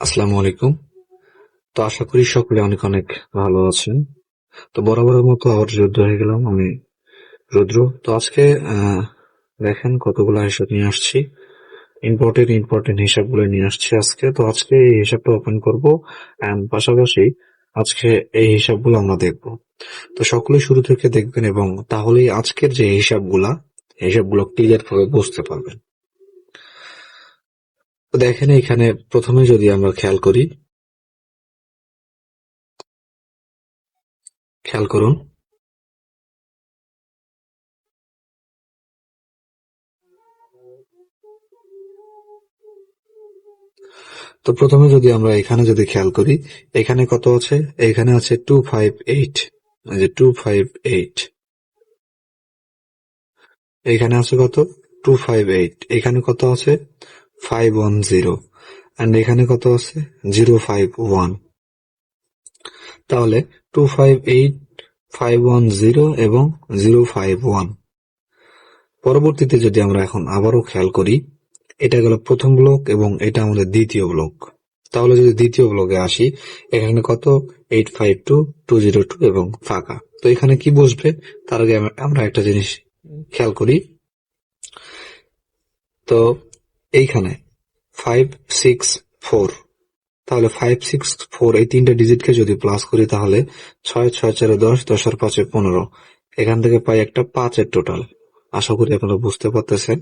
আসসালামু আলাইকুম। তো আশা করি সকলে অনেক অনেক ভালো আছেন। তো বরাবরের মতো আবার যুদ্ধ হয়ে গেলাম আমি, রুদ্র। তো আজকে দেখেন কতগুলো হিসাব নিয়ে আসছি। ইম্পর্টেন্ট ইম্পর্টেন্ট হিসাবগুলো নিয়ে আসছি আজকে। তো আজকে এই হিসাবটা ওপেন করব এন্ড পাশাপাশি আজকে এই হিসাবগুলো আমরা দেখব। তো সকলে শুরু থেকে দেখবেন এবং তাহলেই আজকের যে হিসাবগুলা, হিসাবগুলো ক্লিয়ার ভাবে বুঝতে পারবেন। দেখেন, এখানে প্রথমে যদি আমরা খেয়াল করি, খেয়াল করুন। তো প্রথমে যদি আমরা এখানে যদি খেয়াল করি, এখানে কত আছে? এখানে আছে টু ফাইভ এইট যে টু ফাইভ এইট এখানে আছে কত? টু ফাইভ এইট এখানে কত আছে? ফাইভ ওয়ান জিরো অ্যান্ড এখানে কত আছে? জিরো ফাইভ ওয়ান তাহলে two five eight five one zero এবং জিরো ফাইভ ওয়ান পরবর্তীতে যদি আমরা এখন আবারও খেয়াল করি, এটা গেল প্রথম ব্লক এবং এটা আমাদের দ্বিতীয় ব্লক তাহলে যদি দ্বিতীয় ব্লকে আসি, এখানে কত? Eight five two two zero two এবং ফাঁকা। তো এখানে কি বসবে? তার আগে আমরা- একটা জিনিস খেয়াল করি। তো এইখানে ফাইভ সিক্স ফোর তাহলে ফাইভ সিক্স ফোর এই তিনটা ডিজিটকে যদি প্লাস করি তাহলে ছয় ছয়, চারে দশ দশ আর পাঁচে পনেরো। এখান থেকে পাই একটা পাঁচের টোটাল আশা করি আপনারা বুঝতে পারতেছেন।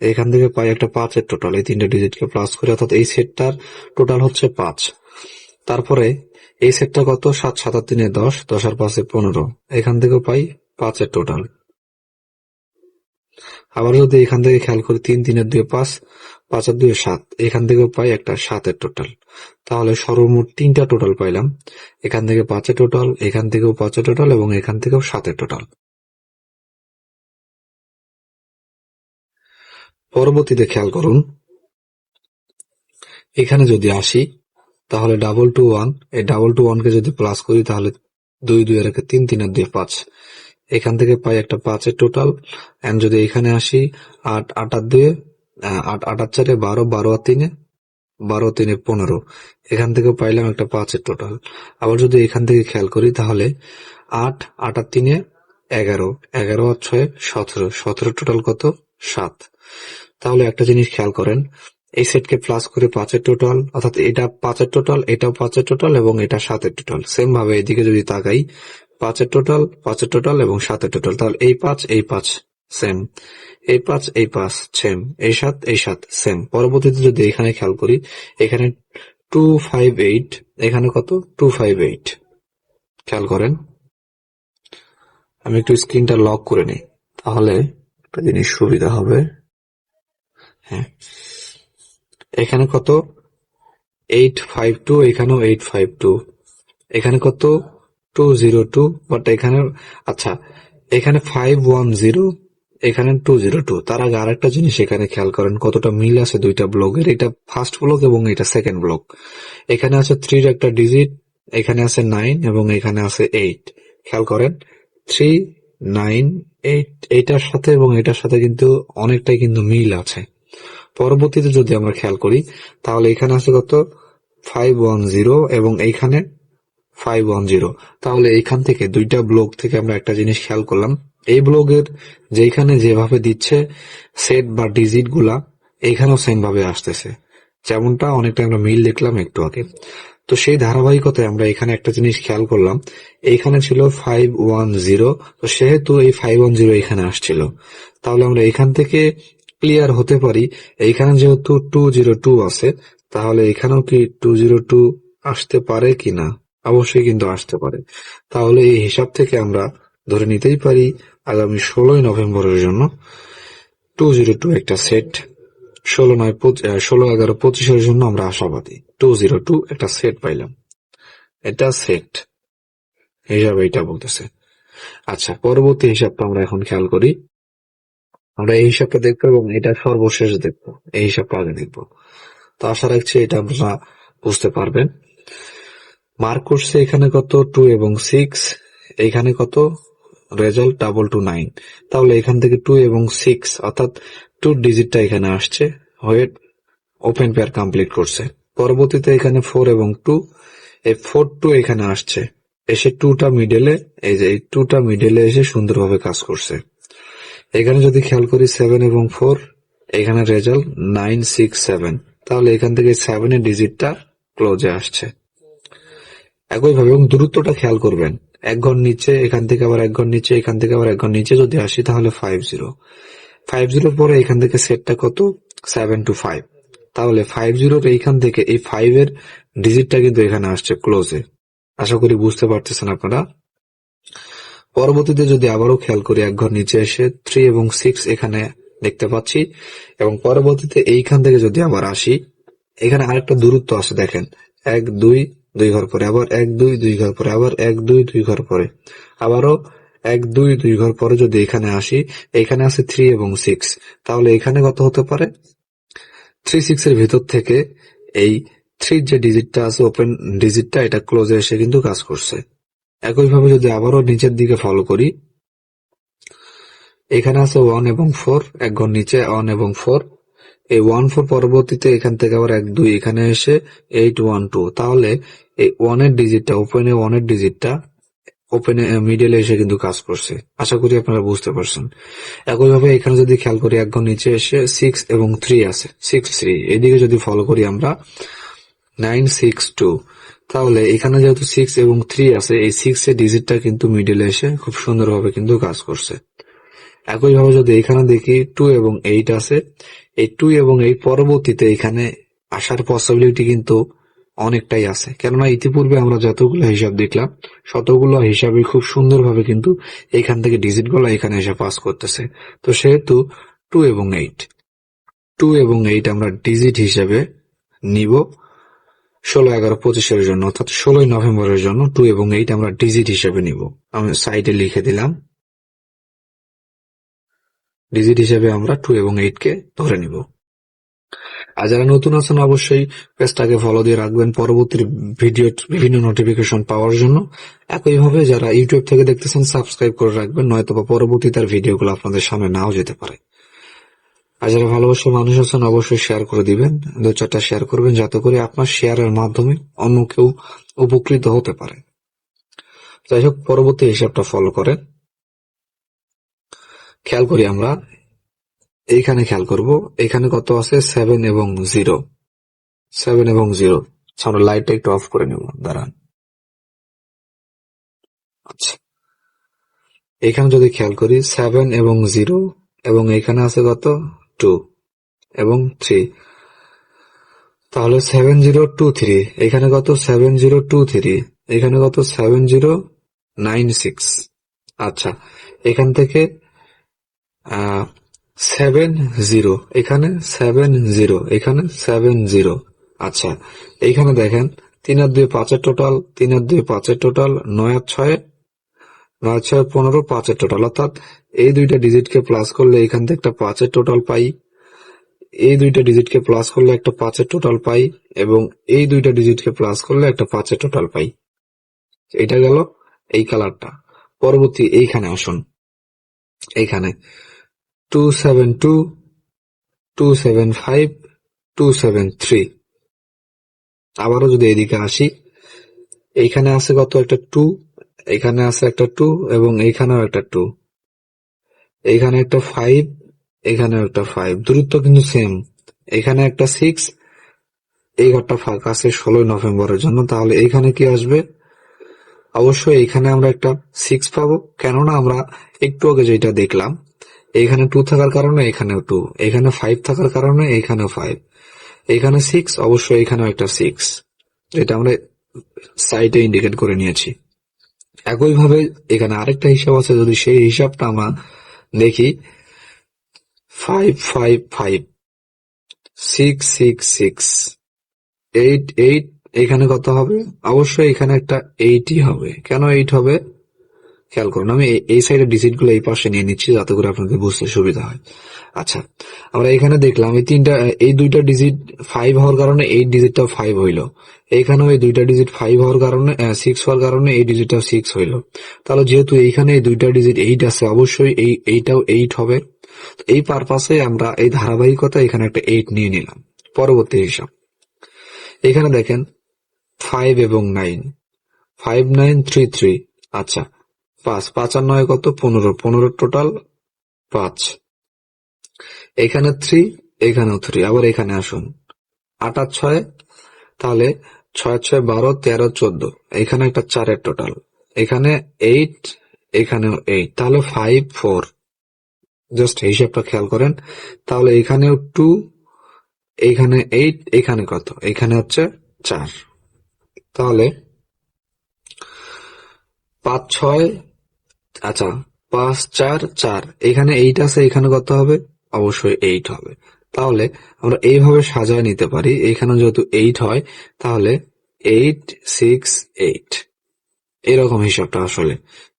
এখান থেকে পাই একটা পাঁচের টোটাল এই তিনটা ডিজিটকে প্লাস করে, অর্থাৎ এই সেটটার টোটাল হচ্ছে পাঁচ। তারপরে এই সেটটা কত? সাত সাত আর তিনে দশ দশ আর পাঁচে পনেরো। এখান থেকে পাই পাঁচের টোটাল আবার যদি এখান থেকে খেয়াল করি তিন, তিনের দুই পাঁচ পাঁচ আর দুই সাত। এখান থেকেও পাই একটা সাতের টোটাল তাহলে সর্বমোট তিনটা টোটাল পাইলাম। এখান থেকে পাঁচের টোটাল এখান থেকেও পাঁচের টোটাল এবং এখান থেকেও সাতের টোটাল পরবর্তীতে খেয়াল করুন। এখানে যদি আসি, তাহলে ডাবল টু ওয়ান এই ডাবল টু ওয়ান কে যদি প্লাস করি, তাহলে দুই দুই আর তিন তিন আর দুই পাঁচ। এখান থেকে পাই একটা পাঁচের টোটাল এন্ড যদি এখানে আসি, আট আট আর দুয়ে আট আট আর চারে বারো বারো আর তিনে, বারো, তিনে পনেরো। এখান থেকে পাইলাম একটা পাঁচের টোটাল আবার যদি এখান থেকে খেয়াল করি, তাহলে আট আট আর তিনে এগারো এগারো আর ছয় সতেরো। সতেরো টোটাল কত? সাত। তাহলে একটা জিনিস খেয়াল করেন, এই সেটকে প্লাস করে পাঁচের টোটাল অর্থাৎ এটা পাঁচের টোটাল এটাও পাঁচের টোটাল এবং এটা সাতের টোটাল সেম ভাবে এদিকে যদি তাকাই পাঁচের টোটাল পাঁচের টোটাল এবং সাতের টোটাল তাহলে এই পাঁচ এই পাঁচ সেম এই পাঁচ এই পাঁচ সেম এই সাত এই সাত সেম পরবর্তীতে যদি এখানে খেয়াল করি, এখানে টু ফাইভ এইট এখানে কত? টু ফাইভ এইট খেয়াল করেন। আমি একটু স্ক্রিনটা লক করে নিই। তাহলে একটা জিনিস সুবিধা হবে। হ্যাঁ। এখানে কত? এইট ফাইভ টু এখানেও এইট ফাইভ টু এখানে কত? টু জিরো টু বাট এখানে আচ্ছা এখানে ফাইভ ওয়ান জিরো এখানে টু জিরো টু তার আগে আরেকটা জিনিস এখানে খেয়াল করেন, কতটা মিল আছে দুইটা ব্লকের। এটা ফার্স্ট ব্লক এবং এটা সেকেন্ড ব্লক এখানে আছে থ্রির একটা ডিজিট এখানে আছে নাইন এবং এখানে আছে এইট খেয়াল করেন থ্রি নাইন এইট এইটার সাথে এবং এটার সাথে কিন্তু অনেকটাই কিন্তু মিল আছে। পরবর্তীতে যদি আমরা খেয়াল করি, তাহলে এখানে আছে কত? ফাইভ ওয়ান জিরো এবং এইখানে ফাইভ ওয়ান জিরো তাহলে এইখান থেকে দুইটা ব্লক থেকে আমরা একটা জিনিস খেয়াল করলাম। এই ব্লকের যেখানে যেভাবে দিচ্ছে সেট বা ডিজিটগুলা, এইখানেও সেম ভাবে আসতেছে। যেমনটা অনেকটা আমরা মিল দেখলাম একটু আগে। তো সেই ধারাবাহিকতায় আমরা এখানে একটা জিনিস খেয়াল করলাম। এইখানে ছিল ফাইভ ওয়ান জিরো তো সেহেতু এই ফাইভ ওয়ান জিরো এখানে আসছিল। তাহলে আমরা এখান থেকে ক্লিয়ার হতে পারি, এইখানে যেহেতু টু জিরো টু আছে, তাহলে এখানেও কি টু জিরো টু আসতে পারে কিনা? অবশ্যই কিন্তু আসতে পারে। তাহলে এই হিসাব থেকে আমরা ধরে নিতেই পারি আগামী ষোলোই নভেম্বরের জন্য টু জিরো টু একটা সেট ষোলো নয় ষোলো এগারো পঁচিশের জন্য আমরা আশাবাদী। টু জিরো টু একটা সেট পাইলাম। এটা সেট হিসাবে এটা বলতেছে। আচ্ছা পরবর্তী হিসাবটা আমরা এখন খেয়াল করি। আমরা এই হিসাবটা দেখব এবং এটা সর্বশেষ দেখব। এই হিসাবটা আগে দেখব। তো আশা রাখছি এটা আপনারা বুঝতে পারবেন। মার্ক করছে এখানে কত? টু এবং সিক্স এখানে কত? রেজাল্ট ডাবল টু নাইন তাহলে এখান থেকে টু এবং সিক্স অর্থাৎ টু ডিজিটটা এখানে আসছে। হয়ে ওপেন পেয়ার কমপ্লিট করছে। পরবর্তীতে এখানে ফোর এবং টু এই ফোর টু এখানে আসছে। এসে টুটা মিডলে এই যে এই টুটা মিডলে এসে সুন্দরভাবে কাজ করছে। এখানে যদি খেয়াল করি সেভেন এবং ফোর এখানে রেজাল্ট নাইন সিক্স সেভেন তাহলে এখান থেকে সেভেনের ডিজিটটা ক্লোজে আসছে। একইভাবে এবং দূরত্বটা খেয়াল করবেন। এক ঘর নিচে, এখান থেকে আবার এক ঘর নিচে, এখান থেকে আবার এক ঘর নিচে। যদি আসি তাহলে ফাইভ জিরো ফাইভ জিরোর পরে এখান থেকে সেটটা কত? সেভেন টু ফাইভ তাহলে ফাইভ জিরোর এইখান থেকে এই ফাইভ এর ডিজিটটা কিন্তু এখানে আসছে ক্লোজে আশা করি বুঝতে পারতেছেন আপনারা। পরবর্তীতে যদি আবারও খেয়াল করি, এক ঘর নিচে এসে থ্রি এবং সিক্স এখানে দেখতে পাচ্ছি। এবং পরবর্তীতে এইখান থেকে যদি আবার আসি, এখানে আরেকটা দূরত্ব আছে দেখেন। এক, দুই দুই ঘর পরে, আবার এক দুই দুই ঘর পরে, আবার এক দুই দুই ঘর পরে। আবারও এক দুই দুই ঘর পরে যদি এখানে আসি, এখানে আছে থ্রি এবং সিক্স তাহলে এখানে কত হতে পারে? থ্রি সিক্স এর ভিতর থেকে এই থ্রির যে ডিজিটটা আছে ওপেন ডিজিটটা এটা ক্লোজে এসে কিন্তু কাজ করছে। একইভাবে যদি আবারও নিচের দিকে ফলো করি, এখানে আছে ওয়ান এবং ফোর এক ঘর নিচে ওয়ান এবং ফোর এই ওয়ান ফোর পরবর্তীতে এখান থেকে আবার এক দুই এখানে এসে এইট ওয়ান টু তাহলে এই ওয়ানের ডিজিটটা ওপেনে ওয়ানের ডিজিটটা ওপেনে মিডলে এসে কিন্তু কাজ করছে। আশা করি আপনারা বুঝতে পারছেন। একইভাবে এখানে যদি খেয়াল করি এক নিচে এসে সিক্স এবং থ্রি আছে। সিক্স থ্রি এদিকে যদি ফলো করি আমরা নাইন সিক্স টু তাহলে এখানে যেহেতু সিক্স এবং থ্রি আছে, এই সিক্স এর ডিজিটটা কিন্তু মিডলে এসে খুব সুন্দরভাবে কিন্তু কাজ করছে। একইভাবে যদি এখানে দেখি টু এবং এইট আছে, এই টু এবং এই পরবর্তীতে এখানে আসার পসিবিলিটি কিন্তু অনেকটাই আছে। কেননা ইতিপূর্বে আমরা যতগুলো হিসাব দেখলাম, শতগুলো হিসাবে খুব সুন্দরভাবে কিন্তু এখান থেকে ডিজিটগুলো এখানে এসে পাস করতেছে। তো সেহেতু টু এবং এইট টু এবং এইট আমরা ডিজিট হিসেবে নিব ষোলো, এগারো, পঁচিশের জন্য, অর্থাৎ ষোলোই নভেম্বরের জন্য টু এবং এইট আমরা ডিজিট হিসেবে নিব। আমি সাইডে লিখে দিলাম। ডিজিট হিসেবে আমরা টু এবং এইট কে ধরে নিব। আর যারা নতুন আছেন, অবশ্যই পেজটাকে ফলো দিয়ে রাখবেন পরবর্তী ভিডিও, বিভিন্ন নোটিফিকেশন পাওয়ার জন্য। একইভাবে যারা ইউটিউব থেকে দেখতেছেন সাবস্ক্রাইব করে রাখবেন, নয়তো বা পরবর্তী তার ভিডিওগুলো আপনাদের সামনে নাও যেতে পারে। আর যারা ভালোবাসার মানুষ আছেন, অবশ্যই শেয়ার করে দিবেন, দু চারটা শেয়ার করবেন, যাতে করে আপনার শেয়ারের মাধ্যমে অন্য কেউ উপকৃত হতে পারে। যাই হোক, পরবর্তী হিসাবটা ফলো করেন। খেয়াল করি আমরা এইখানে খেয়াল করব। এখানে কত আছে? সেভেন এবং জিরো সেভেন এবং জিরো আমরা লাইটটা একটু অফ করে নেব। দাঁড়ান। আচ্ছা। এখানে যদি খেয়াল করি সেভেন এবং জিরো এবং এখানে আছে কত? টু এবং থ্রি তাহলে সেভেন জিরো টু থ্রি এখানে কত? সেভেন জিরো টু থ্রি এখানে কত? সেভেন জিরো নাইন সিক্স আচ্ছা। এখান থেকে সেভেন জিরো এখানে সেভেন জিরো এখানে সেভেন জিরো আচ্ছা এইখানে দেখেন, তিন আর দুই পাঁচের টোটাল তিন আর দুই পাঁচের টোটাল নয় আর ছয়, নয়, ছয়, পনেরো, পাঁচের টোটাল অর্থাৎ এই দুইটা ডিজিটকে প্লাস করলে এখান থেকে একটা পাঁচের টোটাল পাই। এই দুইটা ডিজিটকে প্লাস করলে একটা পাঁচের টোটাল পাই এবং এই দুইটা ডিজিটকে প্লাস করলে একটা পাঁচের টোটাল পাই। এটা গেল এই কালারটা পরবর্তী এইখানে আসুন। এইখানে। Two seven two two seven five two seven three আবারও যদি এদিকে আসি, এইখানে আছে কত একটা টু এখানে আছে একটা টু এবং এইখানেও একটা টু এইখানে একটা ফাইভ এখানে একটা ফাইভ দূরত্ব কিন্তু সেম এখানে একটা সিক্স এই ঘরটা ফাঁকা আছে ষোলোই নভেম্বরের জন্য। তাহলে এইখানে কি আসবে? অবশ্যই এইখানে আমরা একটা সিক্স পাবো। কেননা আমরা একটু আগে যেটা দেখলাম এখানে টু থাকার কারণে, এখানেও টু এখানে ফাইভ থাকার কারণে, এখানেও ফাইভ এখানে সিক্স অবশ্যই এখানেও একটা সিক্স এটা আমরা সাইডে ইন্ডিকেট করে নিয়েছি। একইভাবে এখানে আরেকটা হিসাব আছে, যদি সেই হিসাবটা আমরা দেখি five five five six six six eight eight এখানে কত হবে? অবশ্যই এখানে একটা এইটই হবে। কেন এইট হবে? খেয়াল করুন, আমি এই- সাইডের ডিজিটগুলো এই পাশে নিয়ে নিচ্ছি যাতে করে আপনাদের বুঝতে সুবিধা হয়। আচ্ছা আমরা এখানে দেখলাম এই তিনটা, এই দুইটা ডিজিট ফাইভ হওয়ার কারণে এই ডিজিটটা ফাইভ হইল। এইখানেও এই দুইটা ডিজিট ফাইভ হওয়ার কারণে সিক্স হওয়ার কারণে এই ডিজিটটা সিক্স হইল। তাহলে যেহেতু এইখানে এই দুইটা ডিজিট এইট আছে, অবশ্যই এই এইটাও এইট হবে। এই পারপাসে আমরা এই ধারাবাহিকতা এখানে একটা এইট নিয়ে নিলাম। পরবর্তী হিসাব। এখানে দেখেন ফাইভ এবং nine five nine three three আচ্ছা পাঁচ পাঁচ আর নয় কত? পনেরো। পনেরো টোটাল পাঁচ। এখানে থ্রি এখানেও থ্রি আবার এখানে আসুন। আট আর ছয়, তাহলে ছয় ছয়, বারো, তেরো, চোদ্দ। এখানে একটা চারের টোটাল এখানে এইট এখানেও এইট তাহলে ফাইভ ফোর জাস্ট হিসাবটা খেয়াল করেন। তাহলে এখানেও টু এখানে এইট এখানে কত? এখানে হচ্ছে চার। তাহলে পাঁচ, ছয় আচ্ছা পাঁচ, চার চার। এখানে এইট আছে, এখানে কত হবে? অবশ্যই এইট হবে। তাহলে আমরা এইভাবে সাজায় নিতে পারি। এখানে যেহেতু এইট হয়, তাহলে এইট সিক্স এইট এরকম হিসাবটা আসলে।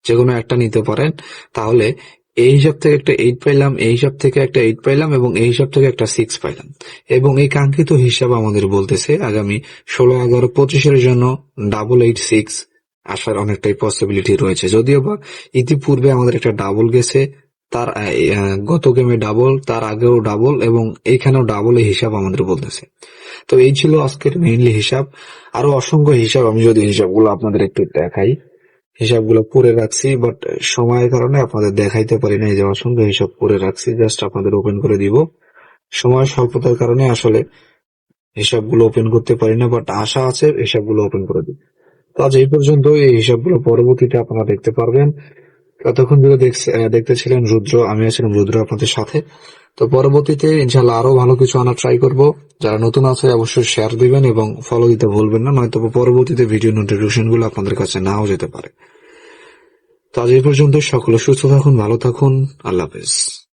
যে কোনো একটা নিতে পারেন। তাহলে এই হিসাব থেকে একটা এইট পাইলাম, এই হিসাব থেকে একটা এইট পাইলাম, এবং এই হিসাব থেকে একটা সিক্স পাইলাম। এবং এই কাঙ্ক্ষিত হিসাব আমাদের বলতেছে, আগামী ষোলো, এগারো, পঁচিশের জন্য ডাবল এইট সিক্স আসার অনেকটাই পসিবিলিটি রয়েছে। যদিও বা ইতিপূর্বে আমাদের একটা ডাবল গেছে, তার গত গেমে ডাবল তার আগেও ডাবল এবং এইখানেও ডাবল হিসাব আমাদের বলতেছে। তো এই ছিল আজকের মেইনলি হিসাব। আরও অসংখ্য হিসাব, আমি যদি হিসাবগুলো আপনাদের একটু দেখাই, হিসাবগুলো পরে রাখছি বাট সময়ের কারণে আপনাদের দেখাইতে পারি না এই যে অসংখ্য হিসাব পড়ে রাখছি জাস্ট আপনাদের ওপেন করে দিব। সময় স্বল্পতার কারণে আসলে হিসাবগুলো ওপেন করতে পারি না বাট আশা আছে হিসাবগুলো ওপেন করে দিব। আজ এই পর্যন্ত এই হিসাবগুলো পরবর্তীতে আপনারা দেখতে পারবেন। ততক্ষণ ধরে দেখতেছিলেন রুদ্র, আমি আছিলাম রুদ্র আপনাদের সাথে। তো পরবর্তীতে ইনশাল্লাহ আরও ভালো কিছু আনার ট্রাই করব। যারা নতুন আছে অবশ্যই শেয়ার দিবেন এবং ফলো দিতে ভুলবেন না, নয়তো পরবর্তীতে ভিডিও নোটিফিকেশনগুলো আপনাদের কাছে নাও যেতে পারে। তো আজ এই পর্যন্ত সকলে সুস্থ থাকুন, ভালো থাকুন, আল্লাহ হাফেজ।